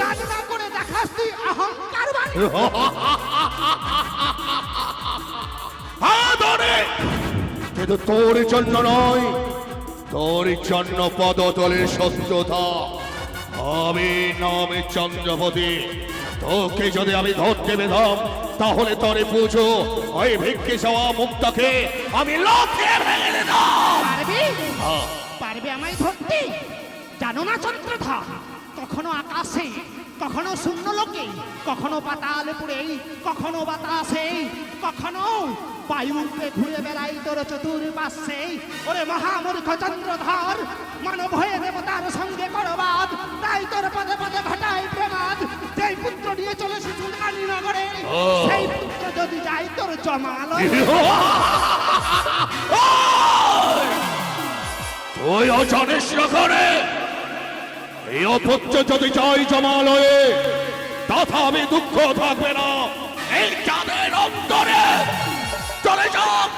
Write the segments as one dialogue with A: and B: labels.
A: কাজ না করে দেখাস তুই অহংকার বাড়ি
B: ধরে কিন্তু তোর জন্য নয় তোর জন্য পদতলের সত্যতা আমি নামে চন্দ্রপতি তোকে যদি আমি ধরতে পেতাম তাহলে তোরে পুজো ওই ভিক্ষে যাওয়া মুক্তাকে আমি লোকে ভেঙে দিতাম
A: পারবি?
B: হ্যাঁ।
A: পারবে আমায় ধরতে জানো না চন্দ্রধর কখনো আকাশে কখনো শূন্য লোকে কখনো পাতাল পুড়ে কখনো বাতাসে কখনো বায়ুতে ঘুরে বেড়াই তোর চতুর্পাশে। ওরে মহামূর্খ চন্দ্রধর মানব হয়ে দেবতার সঙ্গে করবাদ তাই তোর পদে পদে ঘটাই প্রেমাদ। যেই পুত্র নিয়ে চলে সুচুলানি নগরে
B: ও।
A: সেই পুত্র যদি যায় তোর
B: জানিস না করে এই অপত্য যদি যাই জমালয়ে তথাপি দুঃখ থাকবে না। এই চাঁদের অন্তরে চলে যাক।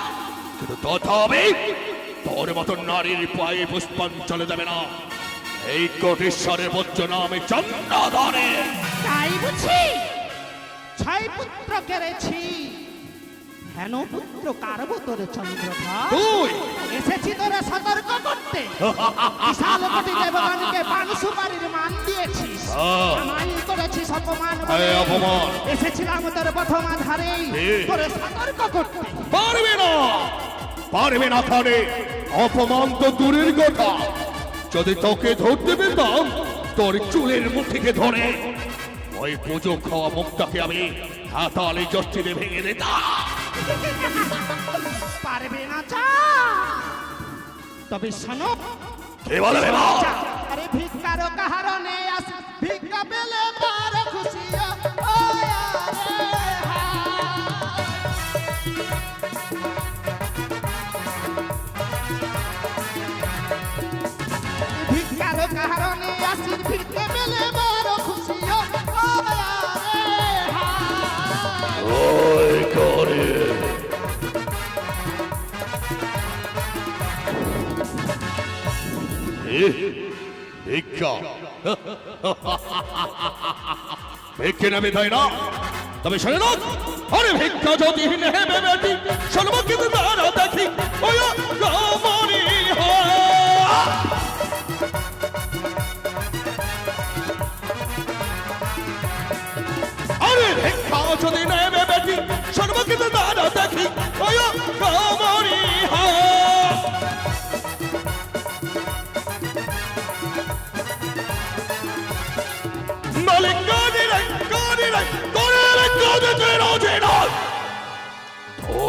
B: কিন্তু তথাপি তোর মতো নারীর পায়ে পুষ্পাঞ্চলে যাবে না। এই কোটেশ্বরের বজ্র নামে চন্দ্রধরে।
A: তাই বুঝি? ছয় পুত্র কেড়েছি। হেন পুত্র কারব তোর চন্দ্রধর
B: তুই
A: এসেছি তোরে সতর্ক করতে। বিশাল কোটি দেবগণকে পান সুপারির মান দিয়েছিস। আমায় করেছিস অপমান
B: অপমান।
A: এসেছিলাম তোর প্রথম আধারে।
B: এ।
A: তোরে সতর্ক করতে।
B: পারবে না। পারবে না অপমান তো দূরের কথা। যদি তোকে ধরতে পেতাম তোর চুলের মুঠিকে ধরে। ওই পুজো খাওয়া মুখটাকে আমি হাতালে জষ্টিতে ভেঙে দিতাম।
A: পারবে না যা তবে শোনো
B: কে বলবে।
A: আরে ভিক্ষার কাহারণে আস ভিক্ষা পেলে ভিক্ষা।
B: ভিক্ষে নেবে তাই না? তবে শোনে না আরে ভিক্ষা যদি নেবে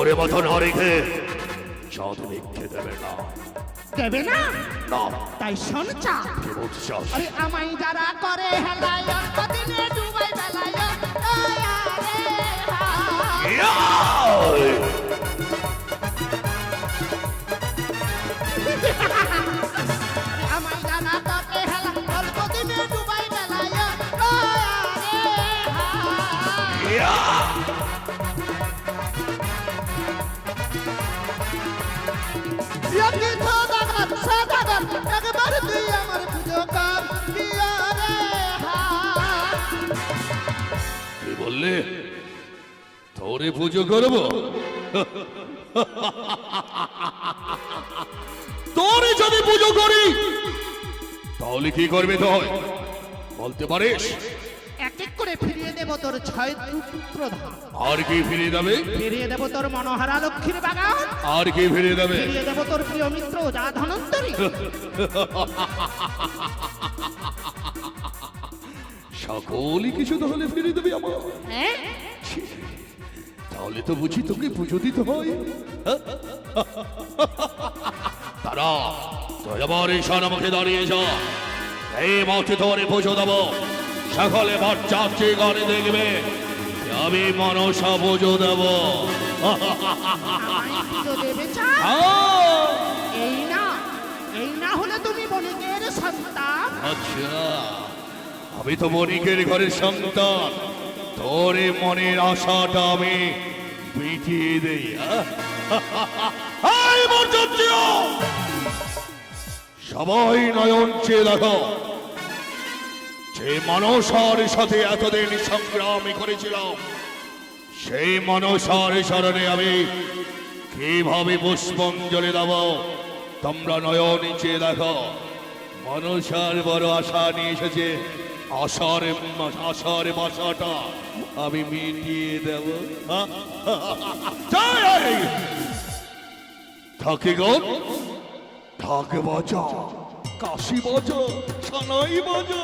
B: তোরে মতো নারীকে চাঁদ ভিক্ষে দেবে না।
A: দেবে না?
B: না।
A: তাই শোন চা।
B: কি বলছিস
A: আরে আমায় যারা করে হেলায় কদিনে ডুবাই বেলায় ও আরে হা।
B: বললে তোরে পুজো করব? তোরে যদি পুজো করি তাহলে কি করবে তুই বলতে পারিস?
A: এক এক করে ফিরিয়ে দেব তোর ছয় পুত্র
B: আর কি ফিরিয়ে দেবে?
A: ফিরিয়ে দেব তোর মনোহারা লক্ষ্মীর বাগান।
B: আর কি ফিরিয়ে দেবে?
A: ফিরিয়ে দেব তোর প্রিয় মিত্র যা ধনন্তরী।
B: সকলই কিছু তাহলে ফিরিয়ে দেবে আমার।
A: হ্যাঁ?
B: তাহলে তো বুঝি তোকে পুজো দিতে হয়। তারা তুই আবার ঈশান আমাকে দাঁড়িয়ে যা। এই মতে তোরে পুজো দেবো। সকলে বাচ্চাচ্ছে গানে দেখবে আমি মনসা পুজো দেবো। আহ!
A: এই না এই না হলে তুমি বণিকের সন্তান।
B: আচ্ছা। আমি তো মনিকের ঘরের সন্তান, তোরে মনের আশাটা আমি মিটিয়ে দেই! সবাই নয়ন চেয়ে দেখো। যে মনসার সাথে এতদিন সংগ্রামী করেছিলাম, সেই মনসার স্মরণে আমি কীভাবে পুষ্পাঞ্জলি দেব, তোমরা নয়ন চেয়ে দেখো। মনসার বড় আশা নিয়ে এসেছে। আশার আশার বাসাটা আমি মিটিয়ে দেব! থাকে গো, থাকে বাজা, কাশি বাজা, সানাই বাজা।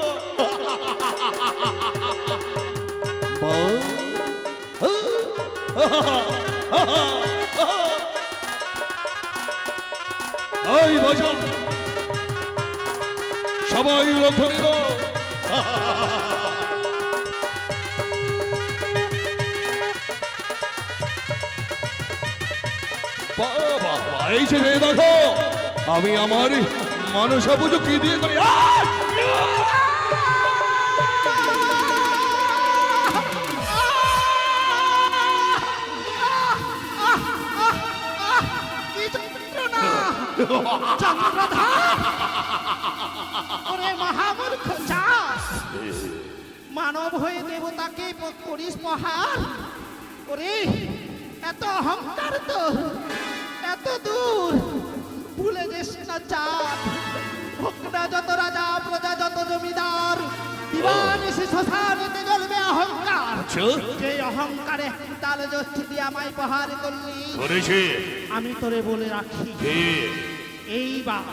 B: সবাই বাবা এই যে দেখো আমি আমার মানসা পুজো কি দিয়ে করি?
A: চাষ মানব হয়ে দেবতাকে করিস মহান। ওরে এত অহংকার তো এত দূর। ভুলে যাস না হোক না যত রাজা প্রজা যত জমিদার। দিবান এসে শ্মশানেতে জ্বলবে অহংকার।
B: আচ্ছা।
A: যে অহংকারে তাল জষ্টি দিয়ে আমায় করলি আমি তোরে বলে রাখি। এইবার।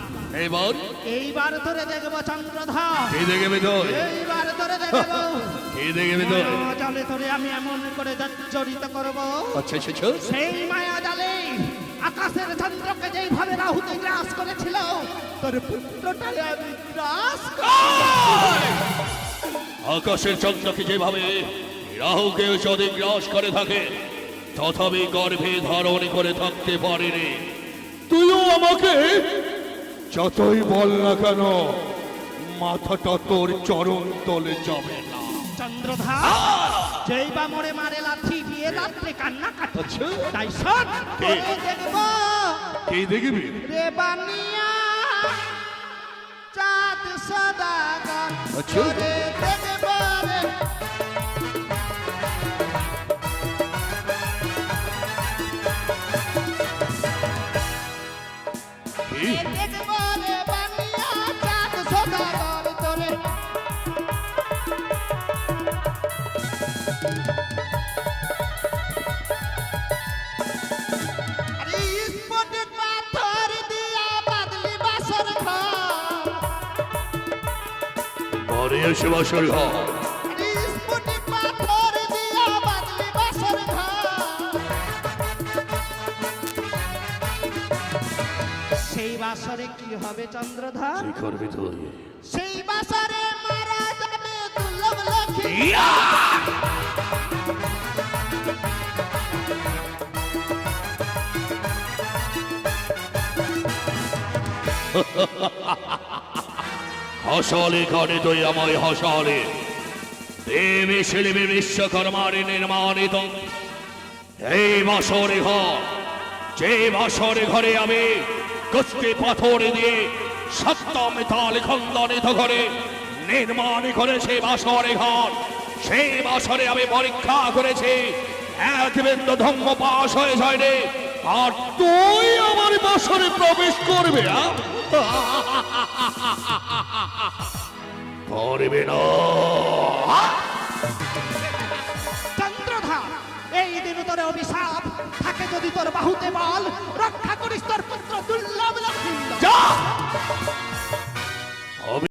B: এবার
A: এইবার তোরে দেখব চন্দ্রধর।
B: কে দেখবে তো
A: এইবার তোরে দেখব।
B: কে দেখবে তো
A: মায়া জালে তোরে আমি এমন করে জর্জরিত করব।
B: আচ্ছা আচ্ছা
A: সেই মায়া জালে আকাশের চন্দ্রকে যেইভাবে রাহুতে গ্রাস করেছিল তোর পুত্রটাকে আমি গ্রাস
B: আকাশের চন্দ্রকে যেভাবে রাহুকে যদি গ্রাস করে থাকে তথাপি গর্ভে ধারণ করে থাকতে পারে রে তুইও আমাকে যতই বল না কেন মাথাটা তোর চরণ তলে যাবে না।
A: চন্দ্রধা যেই বা মরে মারে লাথি দিয়ে রাত্রে কান্না কাটে।
B: আচ্ছা।
A: তাই
B: কে?
A: তোরে
B: কে দেখবি?
A: রে বানিয়া চাঁদ সদাগর
B: আচ্ছা।
A: তোরে দেখব।
B: এসে বাসর ঘর
A: সেই বাসরে কি হবে চন্দ্রধর?
B: কি করবি তুই?
A: সেই বাসরে মারা যাবে দুর্লভ লক্ষ্মী।
B: ইয়া! হসলে ঘরে আমায় হসলে। দেবী শিল্পী বিশ্বকর্মার নির্মাণিত। এই বাসরে ঘর, যে বাসরে ঘরে আমি কুস্তি পাথর দিয়ে সপ্তম তাল খন্দনিত ঘরে নির্মাণ করেছে বাসরে ঘর। সেই বাসরে আমি পরীক্ষা করেছি, এক বিন্দু ধর্ম পাশ হয়ে যায় রে আর তুই আমার বাসরে প্রবেশ করবে? করবে না
A: চন্দ্রধর এই দিন তোর অভিশাপ। থাকে যদি তোর বাহুতে বল, রক্ষা করিস তোর পুত্র দুর্লভ